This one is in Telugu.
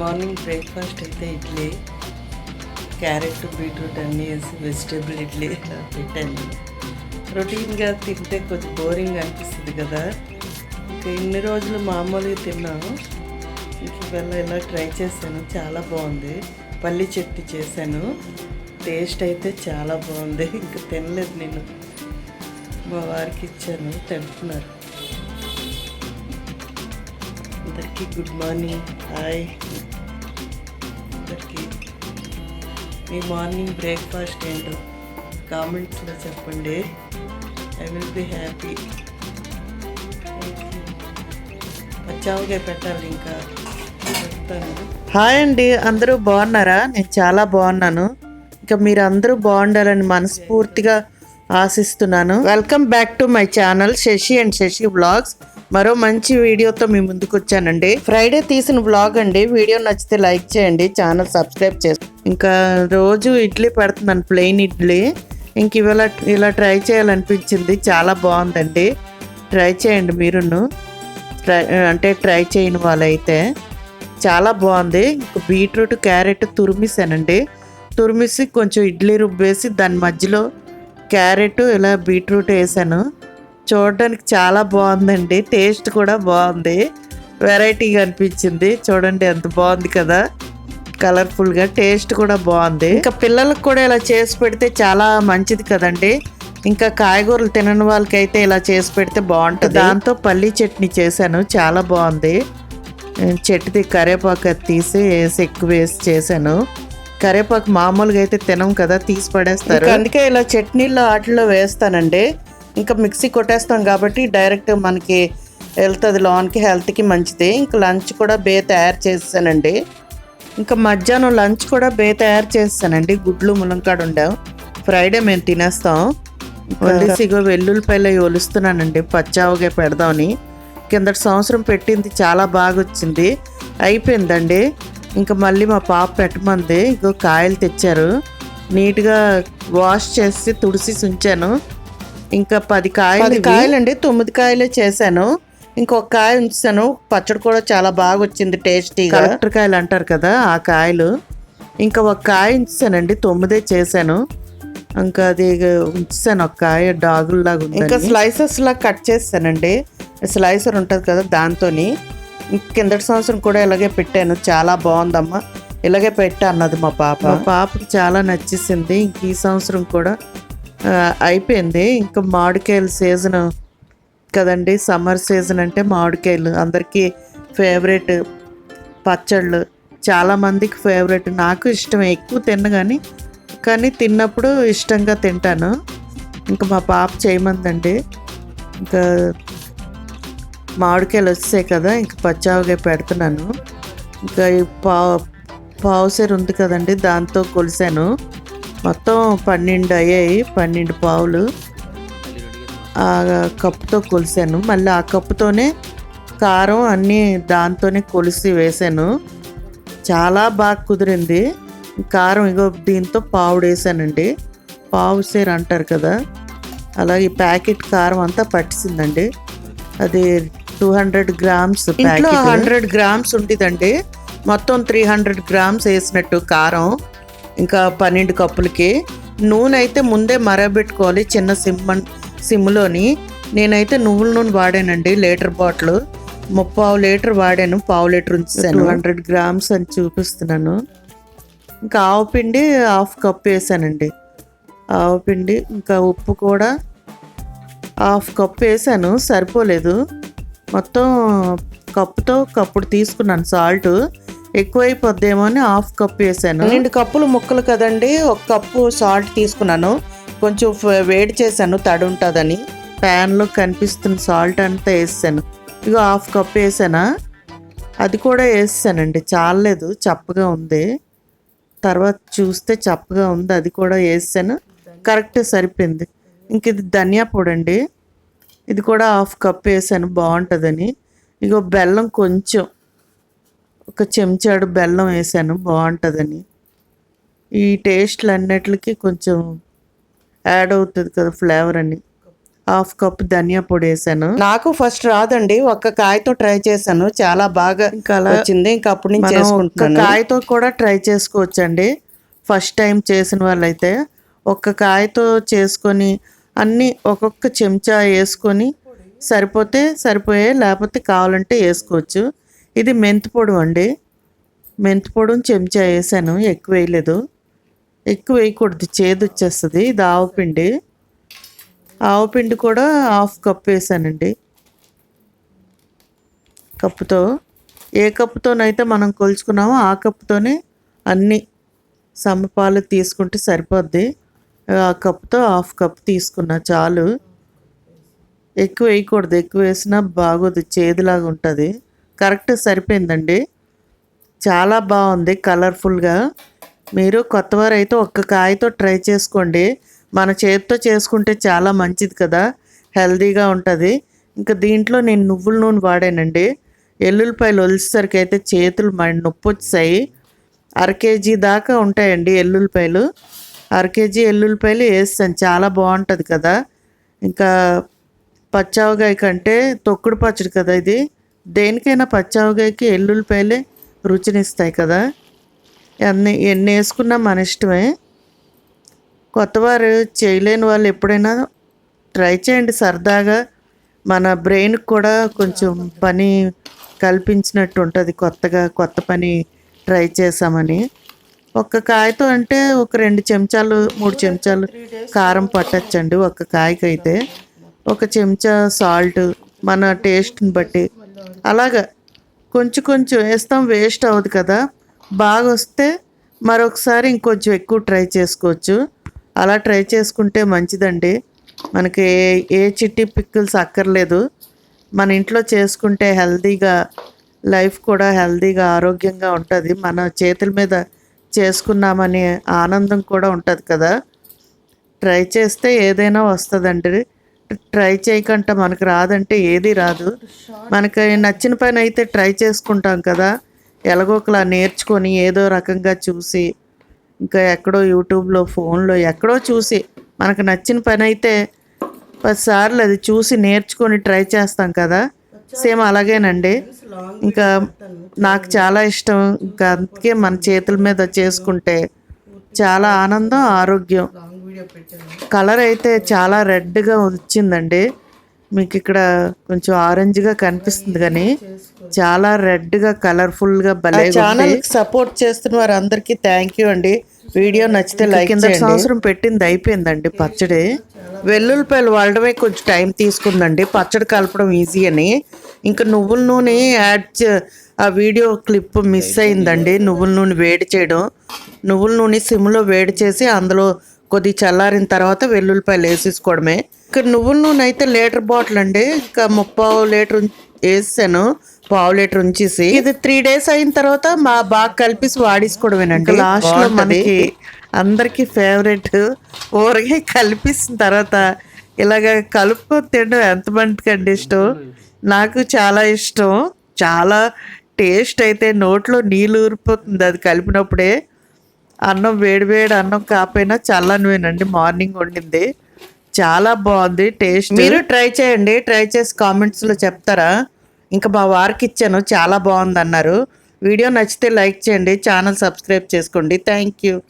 మార్నింగ్ బ్రేక్ఫాస్ట్ అయితే ఇడ్లీ క్యారెట్ బీట్రూట్ అన్నీ వేసి వెజిటేబుల్ ఇడ్లీ ఇలా పెట్టాను. రొటీన్గా తింటే కొంచెం బోరింగ్ అనిపిస్తుంది కదా. ఇంకా ఇన్ని రోజులు మామూలుగా తిన్నాము ఇంక ఇలా ట్రై చేశాను. చాలా బాగుంది. పల్లి చట్నీ చేశాను. టేస్ట్ అయితే చాలా బాగుంది. ఇంకా తినలేదు నేను. మా వారికి ఇచ్చాను. తింటున్నారు. అందరికీ గుడ్ మార్నింగ్ హాయ్ అందరికీ. మీ మార్నింగ్ బ్రేక్ఫాస్ట్ ఏంటో కామెంట్స్లో చెప్పండి. ఐ విల్ బి హ్యాపీ పచ్చావుగా పెట్టాలి ఇంకా. హాయ్ అండి అందరూ బాగున్నారా? నేను చాలా బాగున్నాను. ఇంకా మీరు అందరూ బాగుండాలని మనస్ఫూర్తిగా ఆశిస్తున్నాను. Welcome back to my channel Sashi and Sashi blogs మరో మంచి వీడియోతో మీ ముందుకు వచ్చానండి. ఫ్రైడే తీసిన వ్లాగ్ అండి. వీడియో నచ్చితే లైక్ చేయండి. ఛానల్ సబ్స్క్రైబ్ చేసి ఇంకా రోజు ఇడ్లీ పెడుతున్నాను ప్లెయిన్ ఇడ్లీ. ఇంక ఇవాళ ఇలా ట్రై చేయాలనిపించింది. చాలా బాగుందండి. ట్రై చేయండి మీరును. ట్రై అంటే ట్రై చేయని వాళ్ళైతే చాలా బాగుంది. Beetroot carrot తురిమిసానండి. తురిమిసి కొంచెం ఇడ్లీ రుబ్బేసి దాని మధ్యలో క్యారెట్ ఇలా బీట్రూట్ వేసాను. చూడడానికి చాలా బాగుందండి. టేస్ట్ కూడా బాగుంది. వెరైటీగా అనిపించింది. చూడండి ఎంత బాగుంది కదా. కలర్ఫుల్గా టేస్ట్ కూడా బాగుంది. ఇంకా పిల్లలకు కూడా ఇలా చేసి పెడితే చాలా మంచిది కదండి. ఇంకా కాయగూరలు తినని వాళ్ళకైతే ఇలా చేసి పెడితే బాగుంటుంది. దాంతో పల్లీ చట్నీ చేశాను చాలా బాగుంది. చెట్టుది కరేపాకు తీసి వేసి ఎక్కువ వేసి చేశాను. కరేపాకు మామూలుగా అయితే తినం కదా తీసి పడేస్తారు. అందుకే ఇలా చట్నీలో వాటిలో వేస్తానండి. ఇంకా మిక్సీ కొట్టేస్తాం కాబట్టి డైరెక్ట్ మనకి వెళ్తుంది లోన్కి హెల్త్కి మంచిది. ఇంకా లంచ్ కూడా బే తయారు చేస్తానండి ఇంకా మధ్యాహ్నం లంచ్ కూడా బే తయారు చేస్తానండి గుడ్లు ములంకాడ ఉండాం ఫ్రైడే మేము తినేస్తాం. వండేసి ఇగో వెల్లుల్లిపాయలు ఒలుస్తున్నానండి. పచ్చావుగా పెడదామని. కిందటి సంవత్సరం పెట్టింది చాలా బాగా వచ్చింది అయిపోయిందండి. ఇంకా మళ్ళీ మా పాప పెట్టమంది ఇగో కాయలు తెచ్చారు. నీట్గా వాష్ చేసి తుడిసి ఉంచాను ఇంకా పది కాయలు కాయలండి తొమ్మిది కాయలే చేశాను. ఇంకొక కాయ ఉంచాను. పచ్చడి కూడా చాలా బాగా వచ్చింది టేస్టీగా. కలెక్టర్ కాయలు అంటారు కదా ఆ కాయలు. ఇంకా ఒక కాయ ఉంచానండి తొమ్మిదే చేశాను. ఇంకా అది ఉంచాను ఒక కాయ డాగుల్లాగా ఉంది ఇంకా స్లైసెస్ లా కట్ చేస్తానండి. స్లైసర్ ఉంటుంది కదా దాంతోని. కిందటి సంవత్సరం కూడా ఇలాగే పెట్టాను. చాలా బాగుందమ్మా. ఇలాగే పెట్టా అన్నది మా పాప. మా పాపకి చాలా నచ్చేసింది. ఇంక ఈ సంవత్సరం కూడా అయిపోయింది. ఇంకా మామిడికాయల సీజన్ కదండి. సమ్మర్ సీజన్ అంటే మామిడికాయలు. అందరికీ ఫేవరెట్ పచ్చళ్ళు. చాలా మందికి ఫేవరెట్ నాకు ఇష్టం. ఎక్కువ తిన్న కానీ కానీ తిన్నప్పుడు ఇష్టంగా తింటాను. ఇంకా మా పాప చేయమందండి. ఇంకా మామిడికాయలు వస్తాయి కదా ఇంకా పచ్చావగా పెడుతున్నాను. ఇంకా ఈ పావు పావుసేరు ఉంది కదండి దాంతో కొలిసాను. మొత్తం పన్నెండు అయ్యాయి పన్నెండు పావులు. ఆ కప్పుతో కొలిసాను. మళ్ళీ ఆ కప్పుతోనే కారం అన్నీ దాంతోనే కొలిసి వేసాను. చాలా బాగా కుదిరింది. కారం ఇగో దీంతో పావుడు వేసానండి. పావు సేరు అంటారు కదా. అలాగే ప్యాకెట్ కారం అంతా పట్టిసిందండి. అది టూ హండ్రెడ్ గ్రామ్స్ ఇంట్లో హండ్రెడ్ గ్రామ్స్ ఉంటుందండి. మొత్తం త్రీ హండ్రెడ్ గ్రామ్స్ వేసినట్టు కారం. ఇంకా పన్నెండు కప్పులకి. నూనె అయితే ముందే మరగబెట్టుకోవాలి చిన్న సిమ్ సిమ్లోని. నేనైతే నువ్వుల నూనె వాడానండి లీటర్ బాటిల్. ముప్పావు లీటర్ వాడాను పావు లీటర్ ఉంచాను హండ్రెడ్ గ్రామ్స్ అని చూపిస్తున్నాను. ఇంకా ఆవు పిండి హాఫ్ కప్ వేసానండి. ఆవు పిండి ఇంకా ఉప్పు కూడా హాఫ్ కప్ వేసాను సరిపోలేదు. మొత్తం కప్పుతో కప్పుడు తీసుకున్నాను సాల్ట్. ఎక్కువైపోద్దేమో అని హాఫ్ కప్ వేసాను. రెండు కప్పులు ముక్కలు కదండి ఒక కప్పు సాల్ట్ తీసుకున్నాను. కొంచెం వేడి చేశాను తడి ఉంటుందని ప్యాన్లో కనిపిస్తున్న సాల్ట్ అంతా వేసాను. ఇగో హాఫ్ కప్ వేసానా? అది కూడా వేసానండి చాలలేదు చప్పగా ఉంది. తర్వాత చూస్తే చప్పగా ఉంది అది కూడా వేసాను. కరెక్ట్ సరిపోయింది. ఇంక ఇది ధనియా పొడి అండి ఇది కూడా హాఫ్ కప్ వేసాను బాగుంటుందని. ఇగో బెల్లం కొంచెం ఒక చెంచాడు బెల్లం వేసాను బాగుంటుందని. ఈ టేస్ట్లు అన్నిటికి కొంచెం యాడ్ అవుతుంది కదా ఫ్లేవర్ అని. హాఫ్ కప్ ధనియా పొడి వేసాను. నాకు ఫస్ట్ రాదండి ఒక్క కాయతో ట్రై చేశాను చాలా బాగా ఇంకా అలా వచ్చింది ఇంకా అప్పటి నుంచి చేసుకుంటున్నాను. కాయతో కూడా ట్రై చేసుకోవచ్చండి. ఫస్ట్ టైం చేసిన వాళ్ళైతే ఒక్క కాయతో చేసుకొని అన్నీ ఒక్కొక్క చెంచా వేసుకొని సరిపోతే సరిపోయే లేకపోతే కావాలంటే వేసుకోవచ్చు. ఇది మెంతి పొడి అండి. మెంతి పొడి చెంచా వేసాను ఎక్కువ వేయలేదు. ఎక్కువ వేయకూడదు చేదు వచ్చేస్తుంది ఇది ఆవు పిండి. ఆవు పిండి కూడా హాఫ్ కప్ వేసానండి. కప్పుతో. ఏ కప్పుతోనైతే మనం కొలుచుకున్నామో ఆ కప్పుతోనే అన్ని సమపాలు తీసుకుంటే సరిపోద్ది. ఆ కప్తో హాఫ్ కప్ తీసుకున్నా చాలు. ఎక్కువ వేయకూడదు. ఎక్కువ వేసినా బాగోదు. చేదులాగా ఉంటుంది. కరెక్ట్ సరిపోయిందండి. చాలా బాగుంది. కలర్ఫుల్గా. మీరు కొత్తవారు అయితే ఒక్క కాయతో ట్రై చేసుకోండి. మన చేతితో చేసుకుంటే చాలా మంచిది కదా. హెల్దీగా ఉంటుంది. ఇంకా దీంట్లో నేను నువ్వుల నూనె వాడానండి. ఎల్లుల్లిపాయలు ఒలిసేసరికి అయితే చేతులు మన నొప్పి వచ్చాయి. అర కేజీ దాకా ఉంటాయండి ఎల్లుల్లిపాయలు. అర కేజీ ఎల్లుల్లిపాయలు వేస్తాను. చాలా బాగుంటుంది కదా. ఇంకా పచ్చావగాయ కంటే తొక్కుడు పచ్చడి కదా ఇది. దేనికైనా పచ్చావగాయకి ఎల్లుల్లిపాయలే రుచినిస్తాయి కదా. అన్ని ఎన్ని వేసుకున్నా మన ఇష్టమే. కొత్తవారు చేయలేని వాళ్ళు ఎప్పుడైనా ట్రై చేయండి సరదాగా. మన బ్రెయిన్కి కూడా కొంచెం పని కల్పించినట్టు ఉంటుంది కొత్తగా కొత్త పని ట్రై చేసామని. ఒక కాయతో అంటే ఒక రెండు చెంచాలు మూడు చెంచాలు కారం పట్టచ్చండి ఒక్క కాయకైతే. ఒక చెంచా సాల్ట్ మన టేస్ట్ని బట్టి. అలాగా కొంచెం కొంచెం వేస్తాం వేస్ట్ అవ్వదు కదా. బాగా వస్తే మరొకసారి ఇంకొంచెం ఎక్కువ ట్రై చేసుకోవచ్చు. అలా ట్రై చేసుకుంటే మంచిదండి. మనకి ఏ ఏ చిట్టి పిక్కుల్స్ అక్కర్లేదు మన ఇంట్లో చేసుకుంటే హెల్తీగా లైఫ్ కూడా హెల్తీగా ఆరోగ్యంగా ఉంటుంది. మన చేతుల మీద చేసుకున్నామనే ఆనందం కూడా ఉంటుంది కదా. ట్రై చేస్తే ఏదైనా వస్తుందండి. ట్రై చేయకుండా మనకు రాదంటే ఏది రాదు. మనకి నచ్చిన పని అయితే ట్రై చేసుకుంటాం కదా. ఎలాగోకలా నేర్చుకొని ఏదో రకంగా చూసి ఇంకా ఎక్కడో యూట్యూబ్లో ఫోన్లో ఎక్కడో చూసి మనకు నచ్చిన పని అయితే పదిసార్లు అది చూసి నేర్చుకొని ట్రై చేస్తాం కదా. సేమ్ అలాగేనండి. ఇంకా నాకు చాలా ఇష్టం. ఇంకా అందుకే మన చేతుల మీద చేసుకుంటే చాలా ఆనందం ఆరోగ్యం. కలర్ అయితే చాలా రెడ్గా వచ్చిందండి. మీకు ఇక్కడ కొంచెం ఆరెంజ్గా కనిపిస్తుంది కానీ చాలా రెడ్గా కలర్ఫుల్గా భలే ఛానల్ సపోర్ట్ చేస్తున్న వారందరికీ థ్యాంక్ యూ అండి. వీడియో నచ్చితే లైక్ కింద సంవత్సరం పెట్టింది అయిపోయిందండి పచ్చడి. వెల్లుల్లిపాయలు వాడడమే కొంచెం టైం తీసుకుందండి. పచ్చడి కలపడం ఈజీ అని. ఇంకా నువ్వుల నూనె యాడ్ ఆ వీడియో క్లిప్ మిస్ అయిందండి. నువ్వుల నూనె వేడి చేయడం. నువ్వుల నూనె సిమ్లో వేడి చేసి అందులో కొద్ది చల్లారిన తర్వాత వెల్లుల్లిపాయలు వేసేసుకోవడమే. ఇక్కడ నువ్వుల నూనె అయితే లీటర్ బాటిల్ అండి. ఇంకా ముప్పావు లీటర్ వేసాను పావు లీటర్ ఉంచేసి. ఇది త్రీ డేస్ అయిన తర్వాత మా బాగా కలిపేసి వాడేసుకోవడమేనండి. లాస్ట్లో మనకి అందరికి ఫేవరెట్ ఊరగాయ కలిపిసిన తర్వాత ఇలాగ కలుపుకొని తినడం ఎంతమందికండి ఇష్టం? నాకు చాలా ఇష్టం. చాలా టేస్ట్ అయితే నోట్లో నీళ్ళు ఊరిపోతుంది. అది కలిపినప్పుడే. అన్నం వేడివేడి అన్నం కాకపోయినా చల్లనివేనండి. మార్నింగ్ వండింది. చాలా బాగుంది. టేస్ట్ మీరు ట్రై చేయండి. ట్రై చేసి కామెంట్స్లో చెప్తారా? ఇంకా మా వారికి ఇచ్చాను. చాలా బాగుంది అన్నారు వీడియో నచ్చితే లైక్ చేయండి. ఛానల్ సబ్స్క్రైబ్ చేసుకోండి. Thank you.